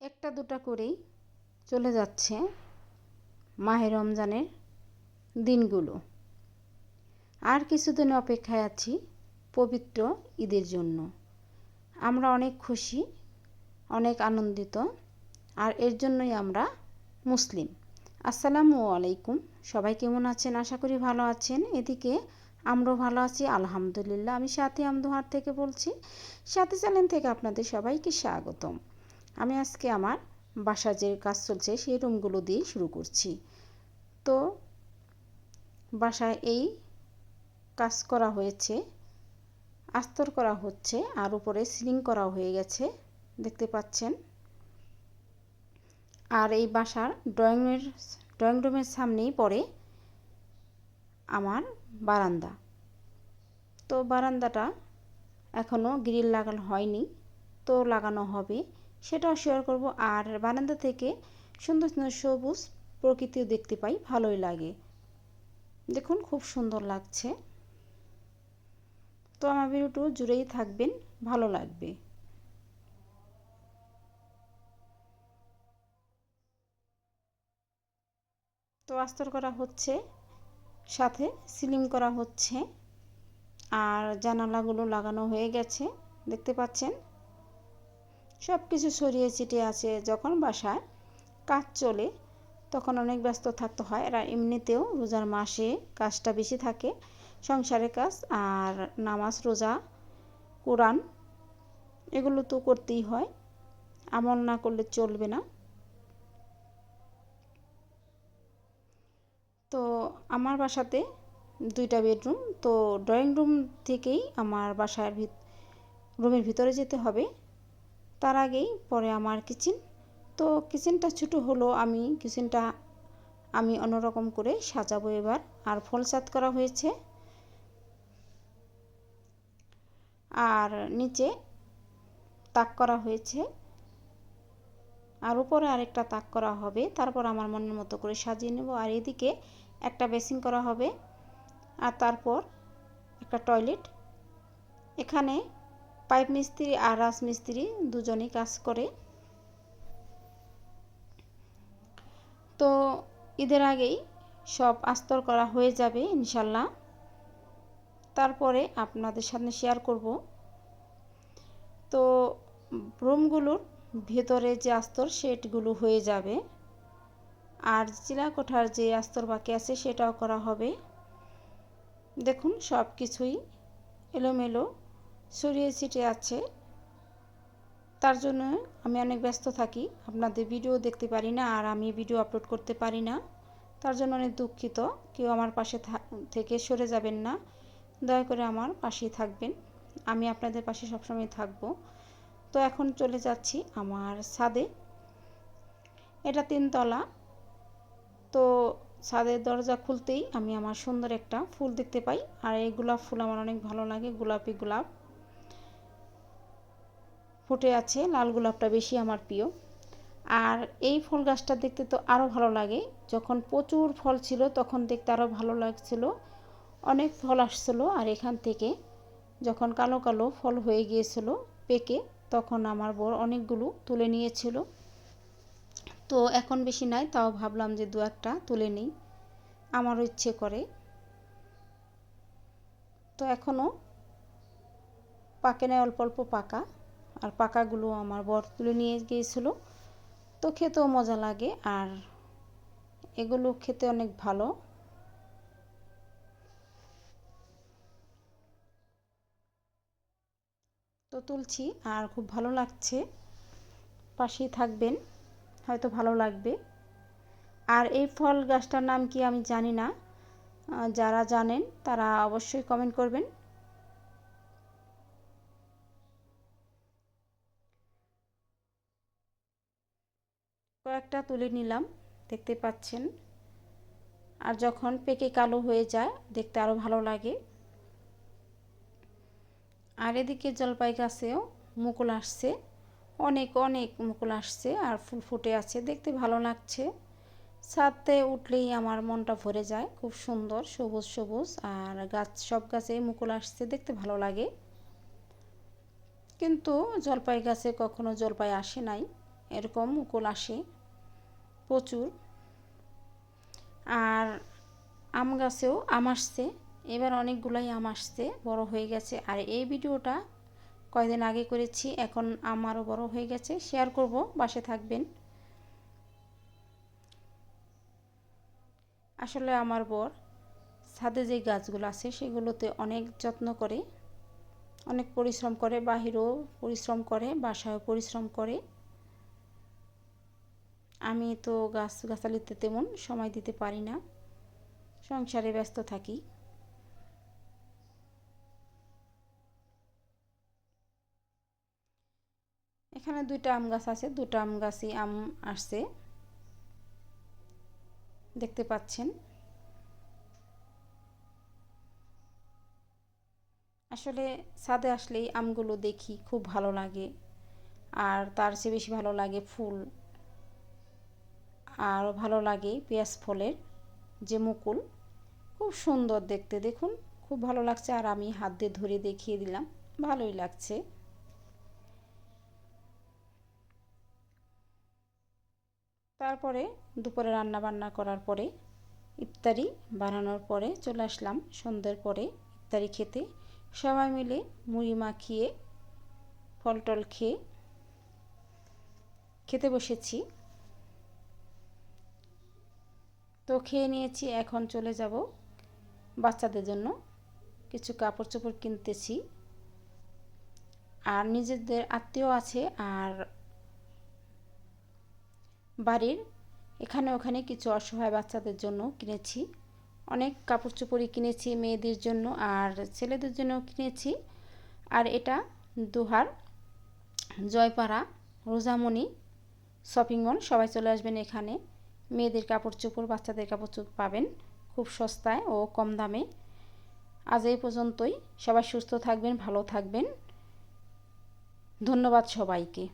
একটা দুটা করেই চলে যাচ্ছে মাহে রমজানের দিনগুলো। আর কিছুদিন অপেক্ষায় আছি পবিত্র ঈদের জন্য। আমরা অনেক খুশি, অনেক আনন্দিত, আর এর জন্যই আমরা মুসলিম। আসসালামু আলাইকুম। সবাই কেমন আছেন? আশা করি ভালো আছেন। এদিকে আমরাও ভালো আছি, আলহামদুলিল্লাহ। আমি সাথী আমদোহার থেকে বলছি। সাথী চ্যানেল থেকে আপনাদের সবাইকে স্বাগতম। আমি আজকে আমার বাসা যে কাজ চলছে, সেই রুমগুলো দিয়ে শুরু করছি। তো বাসায় এই কাজ করা হয়েছে, আস্তর করা হচ্ছে, আর উপরে সিলিং করা হয়ে গেছে, দেখতে পাচ্ছেন। আর এই বাসার ড্রয়িংয়ের ড্রয়িং রুমের সামনেই পড়ে আমার বারান্দা। তো বারান্দাটা এখনও গ্রিল লাগানো হয়নি, তো লাগানো হবে। সেটাও শেয়ার করব। আর বারান্দা থেকে সুন্দর সুন্দর সবুজ প্রকৃতিও দেখতে পাই, ভালোই লাগে। দেখুন, খুব সুন্দর লাগছে। তো আমার ভিডিওটু জুড়েই থাকবেন, ভালো লাগবে। তো আস্তর করা হচ্ছে, সাথে সিলিং করা হচ্ছে, আর জানালাগুলো লাগানো হয়ে গেছে, দেখতে পাচ্ছেন? সব কিছু ছড়িয়ে ছিটিয়ে আছে যখন বাসায় কাজ চলে, তখন অনেক ব্যস্ত থাকতে হয়। আর এমনিতেও রোজার মাসে কাজটা বেশি থাকে। সংসারের কাজ আর নামাজ, রোজা, কোরআন এগুলো তো করতেই হয়। আমল না করলে চলবে না। তো আমার বাসাতে দুইটা বেডরুম। তো ড্রয়িং রুম থেকেই আমার বাসার রুমের ভিতরে যেতে হবে। তার আগেই পরে আমার কিচেন। তো কিচেনটা ছোটো হলো, আমি কিচেনটা আমি অন্যরকম করে সাজাবো এবার। আর ফল সাত করা হয়েছে। আর নিচে তাক করা হয়েছে। আর উপরে আরেকটা তাক করা হবে। তারপর আমার মনের মতো করে সাজিয়ে নেব। আর এদিকে একটা বেসিন করা হবে। আর তারপর একটা টয়লেট। এখানে পাইপ মিস্ত্রি আর রাজমিস্ত্রি দুজনেই কাজ করে। তো ঈদের আগেই সব আস্তর করা হয়ে যাবে ইনশাল্লাহ। তারপরে আপনাদের সামনে শেয়ার করব। তো রুমগুলোর ভেতরে যে আস্তর সেটগুলো হয়ে যাবে আর চিলাকোঠার যে আস্তর বাকি আছে সেটাও করা হবে। দেখুন সব কিছুই এলোমেলো। ছড়িয়ে ছিটিয়ে আছে। তার জন্য আমি অনেক ব্যস্ত থাকি। আপনাদের ভিডিও দেখতে পারি না আর আমি ভিডিও আপলোড করতে পারি না। তার জন্য অনেক দুঃখিত। কেউ আমার পাশে থেকে সরে যাবেন না। দয়া করে আমার পাশেই থাকবেন। আমি আপনাদের পাশে সবসময় থাকব। তো এখন চলে যাচ্ছি আমার ছাদে। এটা তিনতলা। তো ছাদের দরজা খুলতেই আমি আমার সুন্দর একটা ফুল দেখতে পাই। আর এই গোলাপ ফুল আমার অনেক ভালো লাগে। গোলাপি গোলাপ। ফুটে আছে, লাল গোলাপটা বেশি আমার প্রিয়। আর এই ফুল গাছটা দেখতে তো আরও ভালো লাগে। যখন প্রচুর ফল ছিল, তখন দেখতে আরও ভালো লাগছিল। অনেক ফল আসছিল, আর এখান থেকে যখন কালো কালো ফল হয়ে গিয়েছিল পেকে, তখন আমার বর অনেকগুলো তুলে নিয়েছিল। তো এখন বেশি নাই, তাও ভাবলাম যে দু একটা তুলে নিই। আমারও ইচ্ছে করে। তো এখনও পাকে নেয় অল্প অল্প পাকা। আর পাকাগুলো আমার বর তুলে নিয়ে গিয়েছিল। তো খেতেও মজা লাগে আর এগুলো খেতে অনেক ভালো। তো তুলছি আর খুব ভালো লাগছে। পাশেই থাকবেন, হয়তো ভালো লাগবে। আর এই ফল গাছটার নাম কি আমি জানি না। যারা জানেন তারা অবশ্যই কমেন্ট করবেন। কয়েকটা তুলে নিলাম, দেখতে পাচ্ছেন। আর যখন পেকে কালো হয়ে যায়, দেখতে আরও ভালো লাগে। আর এদিকে জলপাই গাছেও মুকুল আসছে। অনেক অনেক মুকুল আসছে আর ফুল ফুটে আছে, দেখতে ভালো লাগছে। ছাদে উঠলেই আমার মনটা ভরে যায়, খুব সুন্দর, সবুজ সবুজ। আর গাছ, সব গাছে মুকুল আসছে, দেখতে ভালো লাগে। কিন্তু জলপাই গাছে কখনো জলপাই আসে নাই। এরকম মুকুল আসে, প্রচুর। আর আম গাছেও আম আসছে, এবার অনেকগুলাই আম আসছে, বড় হয়ে গেছে। আর এই ভিডিওটা কয়দিন আগে করেছি, এখন আম আরও বড় হয়ে গেছে, শেয়ার করব বাসে থাকবেন। আসলে আমার বর ছাদে যে গাছগুলো আছে, সেগুলোতে অনেক যত্ন করে, অনেক পরিশ্রম করে, বাহিরেও পরিশ্রম করে, বাসায়ও পরিশ্রম করে। আমি তো গাছ গাছালিতে তেমন সময় দিতে পারি না। সংসারে ব্যস্ত থাকি। এখানে দুইটা আম গাছ আছে, দুটা আম গাছই আম আসছে। দেখতে পাচ্ছেন। আসলে ছাদে আসলেই আমগুলো দেখি খুব ভালো লাগে। আর তার চেয়ে বেশি ভালো লাগে ফুল। আর ভালো লাগে পেঁয়াজ ফলের যে মুকুল। খুব সুন্দর দেখতে, দেখুন, খুব ভালো লাগছে। আর আমি হাত দিয়ে ধরে দেখিয়ে দিলাম, ভালোই লাগছে। তারপরে দুপুরে রান্না বান্না করার পরে ইফতারি বানানোর পরে চলে আসলাম সন্ধ্যের পরে ইফতারি খেতে। সবাই মিলে মুড়ি মাখিয়ে, ফল টল খেয়ে খেতে বসেছি। তো খেয়ে নিয়েছি, এখন চলে যাব বাচ্চাদের জন্য। কিছু কাপড় চোপড় কিনতেছি। আর নিজেদের আত্মীয় আছে আর বাড়ির। এখানে ওখানে কিছু অসহায় বাচ্চাদের জন্য কিনেছি। অনেক কাপড় চোপড়ই কিনেছি মেয়েদের জন্য আর ছেলেদের জন্য কিনেছি। আর এটা দুহার, জয়পাড়া, রোজামণি, শপিং মল, সবাই চলে আসবেন এখানে। মেয়েদের কাপড় চোপড় বাচ্চাদের কাপড় চোপড় পাবেন খুব সস্তায় ও কম দামে। আজ এই পর্যন্তই। সবাই সুস্থ থাকবেন, ভালো থাকবেন। ধন্যবাদ সবাইকে।